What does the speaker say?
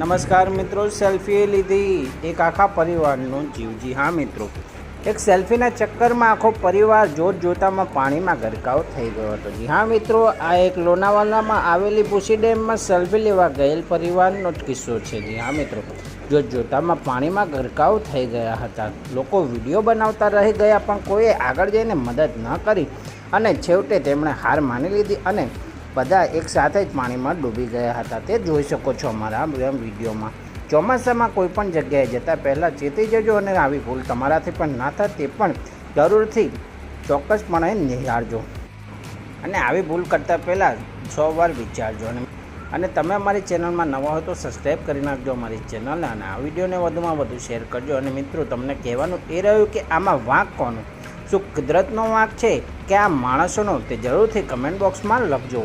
નમસ્કાર મિત્રો સેલ્ફી લીધી એક આખા પરિવારનો જીવ. જી હા મિત્રો. એક સેલ્ફીના ચક્કરમાં આખો પરિવાર જોત જોતામાં પાણીમાં ગરકાવ થઈ ગયો હતો. જી હા મિત્રો, આ એક લોનાવાલામાં આવેલી પુસી ડેમમાં સેલ્ફી લેવા ગયેલ પરિવારનો જ કિસ્સો છે. જી હા મિત્રો. જોત જોતામાં પાણીમાં ગરકાવ થઈ ગયા હતા. લોકો વીડિયો બનાવતા રહી ગયા, પણ કોઈએ આગળ જઈને મદદ ન કરી અને છેવટે તેમણે હાર માની લીધી અને બધા એકસાથે જ પાણીમાં ડૂબી ગયા હતા. તે જોઈ શકો છો અમારા વિડીયોમાં. ચોમાસામાં કોઈ પણ જગ્યાએ જતાં પહેલાં ચેતી જજો અને આવી ભૂલ તમારાથી પણ ના થાય તે પણ જરૂરથી ચોક્કસપણે નિહાળજો. અને આવી ભૂલ કરતાં પહેલાં સો વાર વિચારજો. અને અને તમે અમારી ચેનલમાં નવા હોય તો સબસ્ક્રાઈબ કરી નાખજો અમારી ચેનલને અને આ વિડીયોને વધુમાં વધુ શેર કરજો. અને મિત્રો, તમને કહેવાનું એ રહ્યું કે આમાં વાંક કોનો? શું કુદરતનો વાંક છે? કે આ માણસોનો તે જરૂરથી કમેન્ટ બોક્સમાં લખજો.